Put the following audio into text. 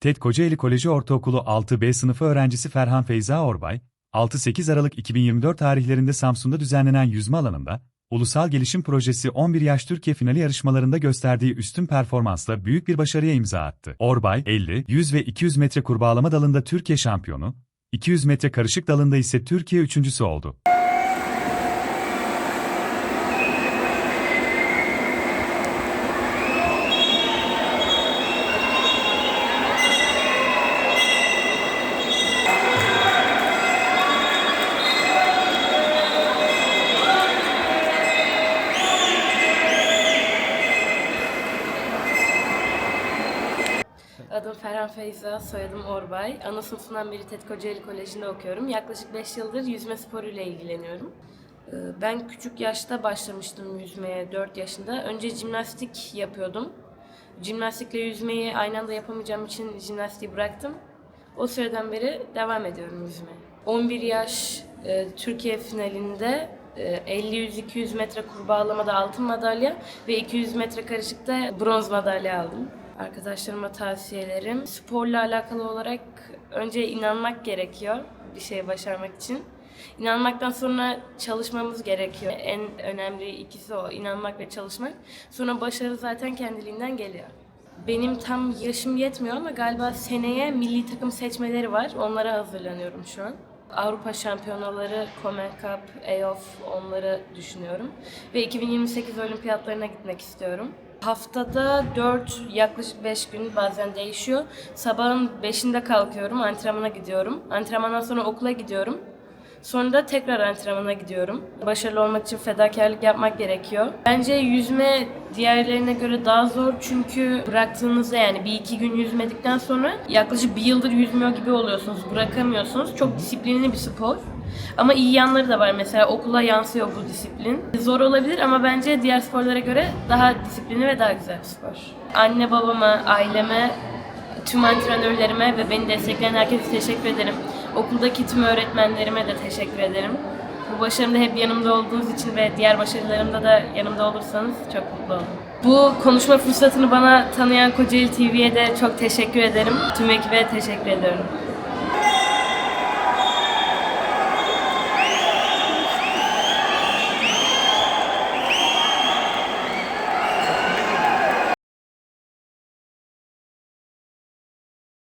TED Kocaeli Koleji Ortaokulu 6B sınıfı öğrencisi Ferhan Feyza Orbay, 6-8 Aralık 2024 tarihlerinde Samsun'da düzenlenen yüzme alanında, Ulusal Gelişim Projesi 11 Yaş Türkiye finali yarışmalarında gösterdiği üstün performansla büyük bir başarıya imza attı. Orbay, 50, 100 ve 200 metre kurbağalama dalında Türkiye şampiyonu, 200 metre karışık dalında ise Türkiye üçüncüsü oldu. Adım Ferhan Feyza, soyadım Orbay. Ana sınıfından beri TED Kocaeli Koleji'nde okuyorum. Yaklaşık 5 yıldır yüzme sporuyla ilgileniyorum. Ee, Ben küçük yaşta başlamıştım yüzmeye, 4 yaşında. Önce jimnastik yapıyordum. Jimnastikle yüzmeyi aynı anda yapamayacağım için jimnastiği bıraktım. O süreden beri devam ediyorum yüzmeye. 11 yaş e, Türkiye finalinde e, 50-100-200 metre kurbağalamada altın madalya ve 200 metre karışıkta bronz madalya aldım. Arkadaşlarıma tavsiyelerim. Sporla alakalı olarak önce inanmak gerekiyor bir şey başarmak için. İnanmaktan sonra çalışmamız gerekiyor. En önemli ikisi o, inanmak ve çalışmak. Sonra başarı zaten kendiliğinden geliyor. Benim tam yaşım yetmiyor ama galiba seneye milli takım seçmeleri var. Onlara hazırlanıyorum şu an. Avrupa Şampiyonaları, Comen Cup, EOF onları düşünüyorum. Ve 2028 olimpiyatlarına gitmek istiyorum. Haftada 4 yaklaşık 5 gün bazen değişiyor. Sabahın 5'inde kalkıyorum, antrenmana gidiyorum. Antrenmandan sonra okula gidiyorum. Sonra tekrar antrenmana gidiyorum. Başarılı olmak için fedakarlık yapmak gerekiyor. Bence yüzme diğerlerine göre daha zor çünkü bıraktığınızda yani bir iki gün yüzmedikten sonra yaklaşık bir yıldır yüzmüyor gibi oluyorsunuz. Bırakamıyorsunuz. Çok disiplinli bir spor. Ama iyi yanları da var. Mesela okula yansıyor bu disiplin. Zor olabilir ama bence diğer sporlara göre daha disiplinli ve daha güzel bir spor. Anne babama, aileme tüm antrenörlerime ve beni destekleyen herkese teşekkür ederim. Okuldaki tüm öğretmenlerime de teşekkür ederim. Bu başarımda hep yanımda olduğunuz için ve diğer başarılarımda da yanımda olursanız çok mutlu olurum. Bu konuşma fırsatını bana tanıyan Kocaeli TV'ye de çok teşekkür ederim. Tüm ekibe teşekkür ediyorum.